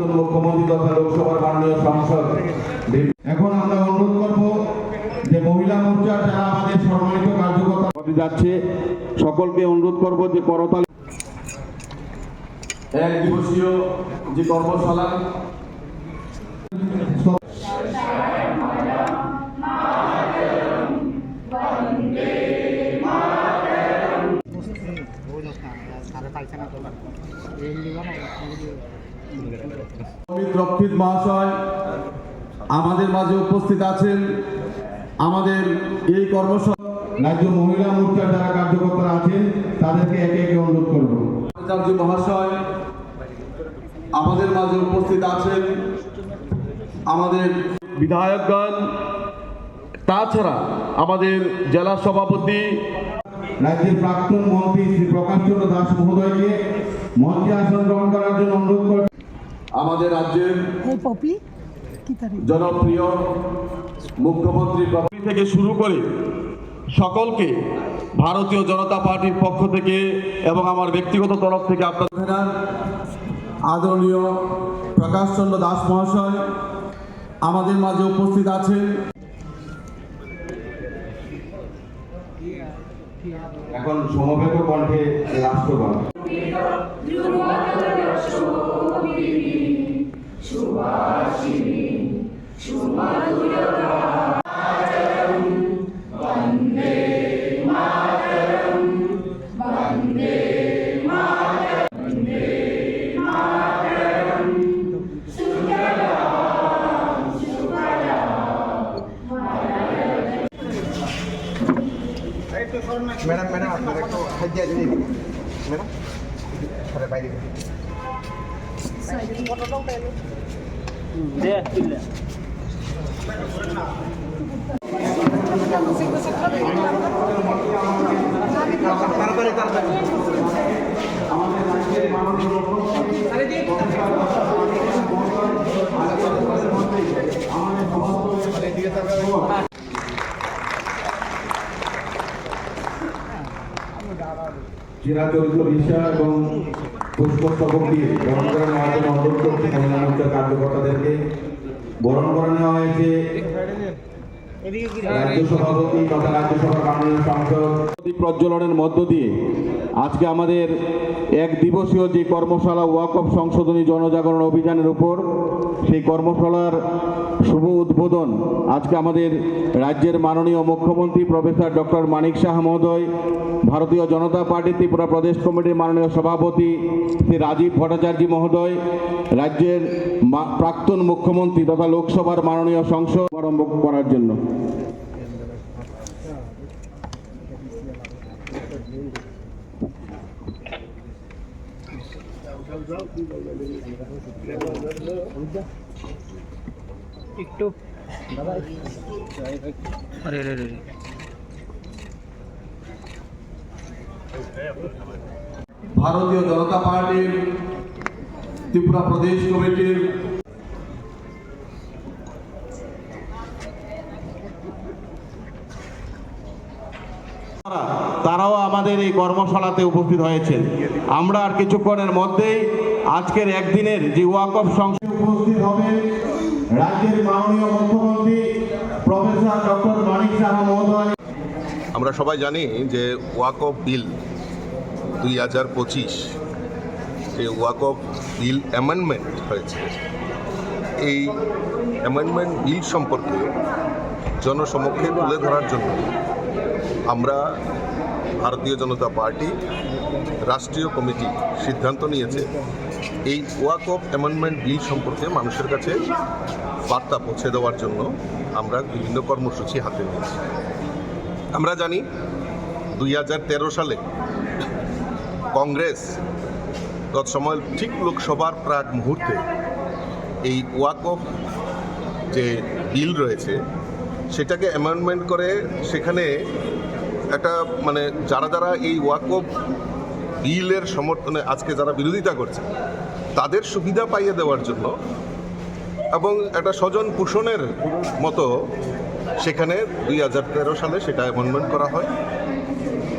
মুখ্যমন্ত্রী তথা লোকসভার মাননীয় সংসদ এখন আমরা অনুরোধ করব যে মহিলা মোর্চার যারা আমাদের সম্মানিত কার্যকর্তা হতে যাচ্ছে, সকলকে অনুরোধ করব যে করতাল এক দিবসীয় যে কর্মশালা পাইছে অমিত মহাশয় আমাদের মাঝে উপস্থিত আছেন। আমাদের এই কর্মশালা রাজ্য মহিলা মোর্চার যারা কার্যকর্তারা আছেন, তাদেরকে একে একে অনুরোধ করব। আচার্য মহাশয়, আমাদের মাঝে উপস্থিত আছেন আমাদের বিধায়কগণ তাছাড়া আমাদের জেলা সভাপতি রাজ্যের প্রাক্তন মন্ত্রী শ্রী প্রকাশ চন্দ্র দাস মহোদয়কে মঞ্চে আসন গ্রহণ করার জন্য অনুরোধ করে আমাদের রাজ্যের এই পপি কি তারিখ? জনপ্রিয় মুখ্যমন্ত্রী কর্মী থেকে শুরু করে সকলকে ভারতীয় জনতা পার্টির পক্ষ থেকে এবং আমার ব্যক্তিগত তরফ থেকে আপনাদের আদরণীয় প্রকাশ চন্দ্র দাস মহাশয় আমাদের মাঝে উপস্থিত আছেন। এখন সমবেত কণ্ঠে রাষ্ট্রগান। ম্যাডাম ম্যাডাম আপনার একটু খাদ্য আছে দিদি ম্যাডাম সরে বাইরে তাড়াতাড়ি তাড়াতাড়ি চিরাচরিত এবং পুষ্পস্তবক দিয়ে বরণ করে কার্যকর্তাদেরকে। বরণ করে নেওয়া হয়েছে প্রজ্বলনের মধ্য দিয়ে আজকে আমাদের এক দিবসীয় যে কর্মশালা ওয়াকফ সংশোধনী জনজাগরণ অভিযানের উপর সেই কর্মশালার শুভ উদ্বোধন আজকে আমাদের রাজ্যের মাননীয় মুখ্যমন্ত্রী প্রফেসর ডক্টর মানিক শাহ মহোদয়, ভারতীয় জনতা পার্টি ত্রিপুরা প্রদেশ কমিটির মাননীয় সভাপতি শ্রী রাজীব ভট্টাচার্য মহোদয়, রাজ্যের প্রাক্তন মুখ্যমন্ত্রী তথা লোকসভার মাননীয় সংসদ আরম্ভ করার জন্য। ভারতীয় জনতা পার্টির ত্রিপুরা প্রদেশ কমিটির আমাদের এই কর্মশালাতে উপস্থিত হয়েছেন। আমরা আর কিছুক্ষণের মধ্যেই আজকের একদিনের যে ওয়াকফ সংসদ উপস্থিত হবেন রাজ্যের মাননীয় মুখ্যমন্ত্রী প্রফেসর ডক্টর মানিক সাহা মহোদয়। আমরা সবাই জানি যে ওয়াক অফ বিল দুই হাজার পঁচিশ যে ওয়াক অফ বিল অ্যামেন্ডমেন্ট হয়েছে। এই অ্যামেন্ডমেন্ট বিল সম্পর্কে জনসমক্ষে তুলে ধরার জন্য আমরা ভারতীয় জনতা পার্টি রাষ্ট্রীয় কমিটি সিদ্ধান্ত নিয়েছে, এই ওয়াক অফ অ্যামেন্ডমেন্ট বিল সম্পর্কে মানুষের কাছে বার্তা পৌঁছে দেওয়ার জন্য আমরা বিভিন্ন কর্মসূচি হাতে নিয়েছি। আমরা জানি দুই হাজার তেরো সালে কংগ্রেস তৎসময় ঠিক লোকসভার প্রাক মুহূর্তে এই ওয়াক অফ যে বিল রয়েছে, সেটাকে অ্যামেন্ডমেন্ট করে সেখানে একটা মানে যারা যারা এই ওয়াক বিলের সমর্থনে আজকে যারা বিরোধিতা করছে, তাদের সুবিধা পাইয়ে দেওয়ার জন্য এবং একটা স্বজন পোষণের মতো সেখানে দুই হাজার তেরো সালে সেটা অ্যামেন্ডমেন্ট করা হয়।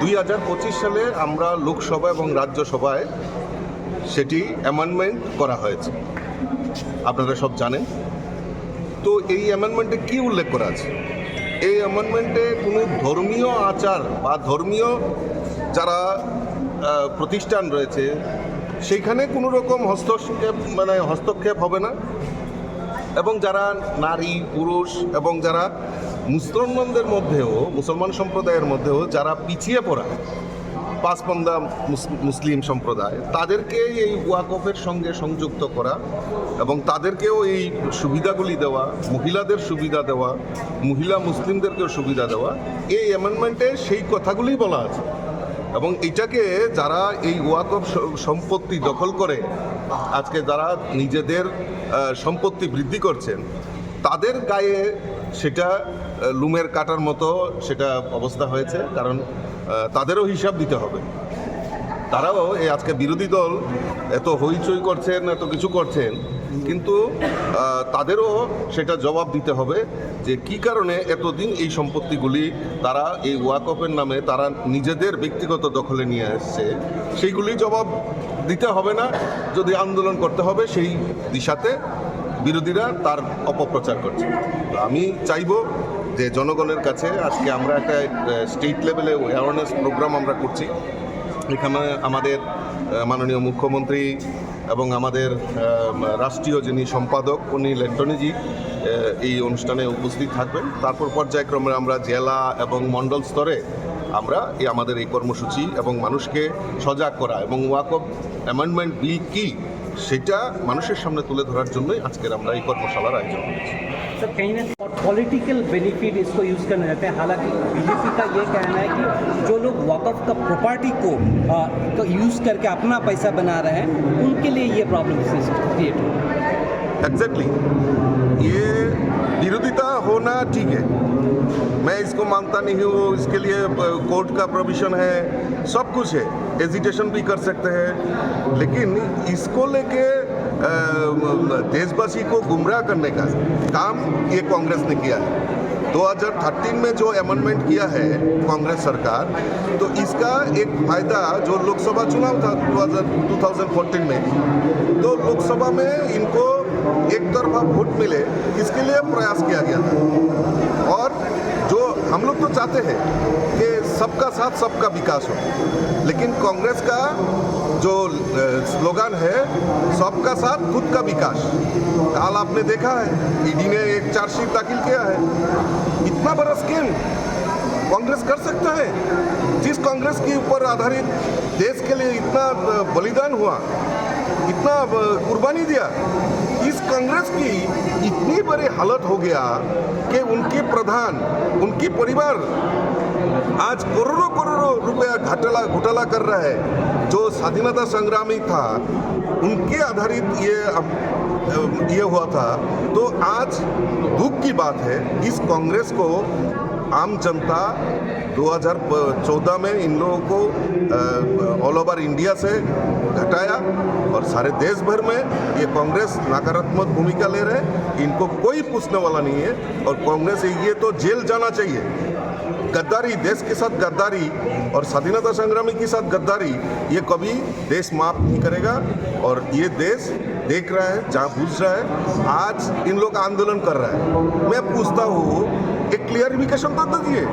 দুই হাজার পঁচিশ সালে আমরা লোকসভা এবং রাজ্যসভায় সেটি অ্যামেন্ডমেন্ট করা হয়েছে। আপনারা সব জানেন। তো এই অ্যামেন্ডমেন্টে কি উল্লেখ করা আছে? এই অ্যামেন্ডমেন্টে কোনো ধর্মীয় আচার বা ধর্মীয় যারা প্রতিষ্ঠান রয়েছে, সেইখানে কোনো রকম হস্তক্ষেপ মানে হস্তক্ষেপ হবে না? এবং যারা নারী, পুরুষ এবং যারা মুসলমানদের মধ্যেও, মুসলমান সম্প্রদায়ের মধ্যেও যারা পিছিয়ে পড়া পাঁচপন্দা মুস- মুসলিম সম্প্রদায় তাদেরকে এই ওয়াকফের সঙ্গে সংযুক্ত করা এবং তাদেরকেও এই সুবিধাগুলি দেওয়া, মহিলাদের সুবিধা দেওয়া, মহিলা মুসলিমদেরকেও সুবিধা দেওয়া, এই অ্যামেন্ডমেন্টে সেই কথাগুলি বলা আছে। এবং এটাকে যারা এই ওয়াকফ সম্পত্তি দখল করে, আজকে যারা নিজেদের সম্পত্তি বৃদ্ধি করছেন, তাদের গায়ে সেটা লুমের কাটার মতো সেটা অবস্থা হয়েছে, কারণ তাদেরও হিসাব দিতে হবে। তারাও এই আজকে বিরোধী দল এত হইচই করছেন, এত কিছু করছেন, কিন্তু তাদেরও সেটা জবাব দিতে হবে যে কি কারণে এতদিন এই সম্পত্তিগুলি তারা এই ওয়াকফের নামে তারা নিজেদের ব্যক্তিগত দখলে নিয়ে আসছে সেইগুলি জবাব দিতে হবে না। যদি আন্দোলন করতে হবে, সেই দিশাতে বিরোধীরা তার অপপ্রচার করছে। আমি চাইব যে জনগণের কাছে আজকে আমরা একটা স্টেট লেভেলে অ্যাওয়ারনেস প্রোগ্রাম আমরা করছি। এখানে আমাদের মাননীয় মুখ্যমন্ত্রী এবং আমাদের রাষ্ট্রীয় যিনি সম্পাদক, উনি লেন্টনিজি এই অনুষ্ঠানে উপস্থিত থাকবেন। তারপর পর্যায়ক্রমে আমরা জেলা এবং মণ্ডল স্তরে আমরা এই আমাদের এই কর্মসূচি এবং মানুষকে সজাগ করা এবং ওয়াক অফ অ্যামেন্ডমেন্ট বিল কি, সেটা মানুষের সামনে তুলে ধরার জন্যই আজকের আমরা এই কর্মশালার আয়োজন করেছি। सर कहीं ना पॉलिटिकल बेनिफिट इसको यूज़ करना चाहते हैं। हालाँकि बीजेपी का ये कहना है कि जो लोग वॉकअप का प्रॉपर्टी को को यूज़ करके अपना पैसा बना रहे हैं, उनके लिए ये प्रॉब्लम क्रिएट हो एग्जैक्टली ये विरोधिता होना ठीक है। मैं इसको मानता नहीं हूँ, इसके लिए कोर्ट का प्रोविज़न है, सब कुछ है। एजिटेशन भी कर सकते हैं। लेकिन इसको लेके देशवासी को गुमराह करने का काम ये कांग्रेस ने किया है। 2013 में जो अमेंडमेंट किया है कांग्रेस सरकार तो इसका एक फ़ायदा जो लोकसभा चुनाव था 2000 2014 में तो लोकसभा में इनको एक तरफा वोट मिले, इसके लिए प्रयास किया गया था। और जो हम लोग तो चाहते हैं कि सबका साथ सबका विकास हो। लेकिन कांग्रेस का जो स्लोगन है, सबका साथ खुद का विकास। काल आपने देखा है, ईडी ने एक चार्जशीट दाखिल किया है। इतना बड़ा स्कीम कांग्रेस कर सकता है? जिस कांग्रेस के ऊपर आधारित देश के लिए इतना बलिदान हुआ इतना कुर्बानी दिया। इस कांग्रेस की इतनी बड़ी हालत हो गया कि उनके प्रधान, उनकी परिवार आज करोड़ों करोड़ों रुपया घोटाला घोटाला कर रहा है। जो स्वाधीनता संग्रामी था, उनके आधारित ये ये हुआ था। तो आज दुख की बात है, इस कांग्रेस को आम जनता 2014 में इन लोगों को ऑल ओवर इंडिया से घटाया और सारे देश भर में ये कांग्रेस नकारात्मक भूमिका ले रहे हैं। इनको कोई पूछने वाला नहीं है और कांग्रेस ये तो जेल जाना चाहिए। गद्दारी, देश के साथ गद्दारी और स्वाधीनता संग्रामी के साथ गद्दारी, ये कभी देश माफ़ नहीं करेगा और ये देश देख रहा है, जहाँ बुझ रहा है, आज इन लोग आंदोलन कर रहा है। मैं पूछता हूँ, एक क्लियरिफिकेशन तो दीजिए।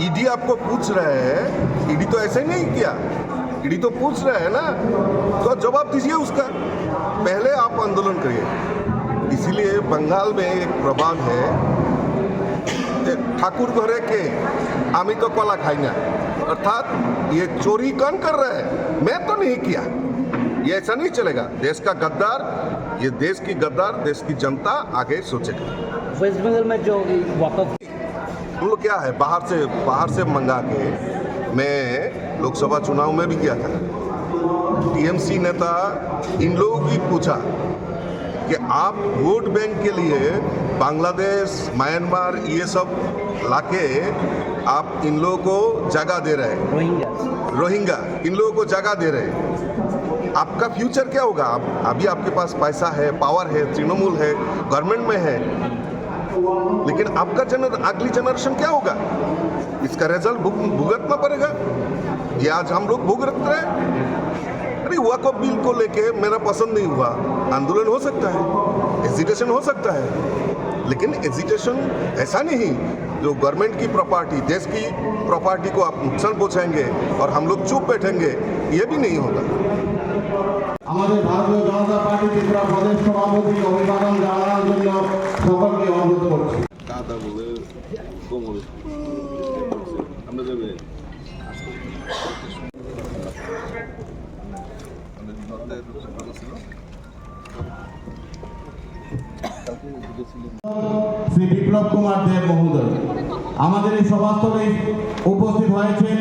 ईडी आपको पूछ रहे हैं, ईडी तो ऐसे नहीं किया। ईडी तो पूछ रहे हैं ना तो जवाब दीजिए उसका। पहले आप आंदोलन करिए। इसीलिए बंगाल में एक प्रभाव है ठाकुर घरे के, आमी तो कला खाई ना। अर्थात ये चोरी कौन कर रहे हैं? मैं तो नहीं किया। ये ऐसा नहीं चलेगा। देश का गद्दार, ये देश की गद्दार, देश की जनता आगे सोचेगा। वेस्ट बंगाल में जो वकफ हम लोग क्या है? बाहर से बाहर से मंगा के मैं लोकसभा चुनाव में भी किया था। टीएमसी नेता इन लोगों की पूछा कि आप वोट बैंक के लिए बांग्लादेश म्यांमार ये सब लाके आप इन लोगों को जगह दे रहे हैं। रोहिंग्या। रोहिंगा इन लोगों को जगह दे रहे हैं। आपका फ्यूचर क्या होगा? आप अभी आपके पास पैसा है पावर है तृणमूल है गवर्नमेंट में है। लेकिन आपका जनर अगली जनरेशन क्या होगा इसका रिजल्ट भुग, भुगतना पड़ेगा ये आज हम लोग भुगत रहे हैं अरे वक्फ बिल को लेके मेरा पसंद नहीं हुआ आंदोलन हो सकता है एजिटेशन हो सकता है लेकिन एजिटेशन ऐसा नहीं जो गवर्नमेंट की प्रॉपर्टी देश की प्रॉपर्टी को आप नुकसान पहुंचाएंगे और हम लोग चुप बैठेंगे ये भी नहीं होगा আমাদের ভারতীয় জনতা পার্টি ত্রিপুরা প্রদেশ সভাপতি অভিবাদন জানানোর জন্য সকলকে অনুরোধ করছি। শ্রী বিপ্লব কুমার দেব মহোদয় আমাদের এই সভাস্থলে উপস্থিত হয়েছেন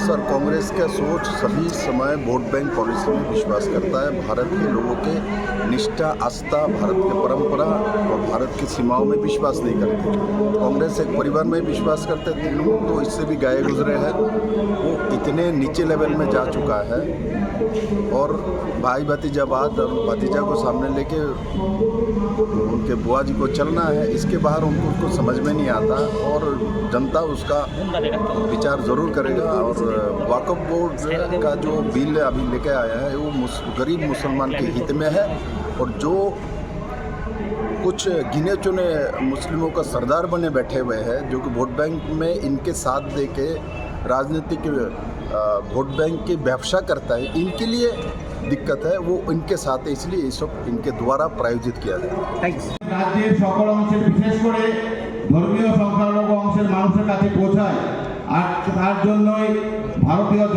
कांग्रेस और कांग्रेस का सोच सभी समय वोट बैंक पॉलिसी में विश्वास करता है। भारत के लोगों के निष्ठा, आस्था, भारत की परंपरा और भारत की सीमाओं में विश्वास नहीं करते। कांग्रेस एक परिवार में विश्वास करते तृणमूल तो इससे भी गए गुजरे हैं। वो इतने नीचे लेवल में जा चुका है। और भाई भतीजाबाद और भतीजा को सामने लेके उनके बुआ जी को चलना है। इसके बाहर उनको समझ में नहीं आता और जनता उसका विचार ज़रूर करेगा और वाकफ बोर्ड का जो बिल अभी लेके आया है वो मुस- गरीब मुसलमान के हित में है और जो कुछ गिने चुने मुस्लिमों का सरदार बने बैठे हुए हैं जो कि वोट बैंक में इनके साथ दे के राजनीतिक अ, वोट बैंक की व्यवसा करता है इनके लिए दिक्कत है वो इनके साथ है इसलिए ये सब इनके द्वारा प्रायोजित किया जाए थैंक्स রাজ্যের সকল অংশের বিশেষ করে ধর্মীয় সংখ্যালঘু অংশের মানুষের কাছে পৌঁছায় আর তার জন্যই ভারতীয় জন-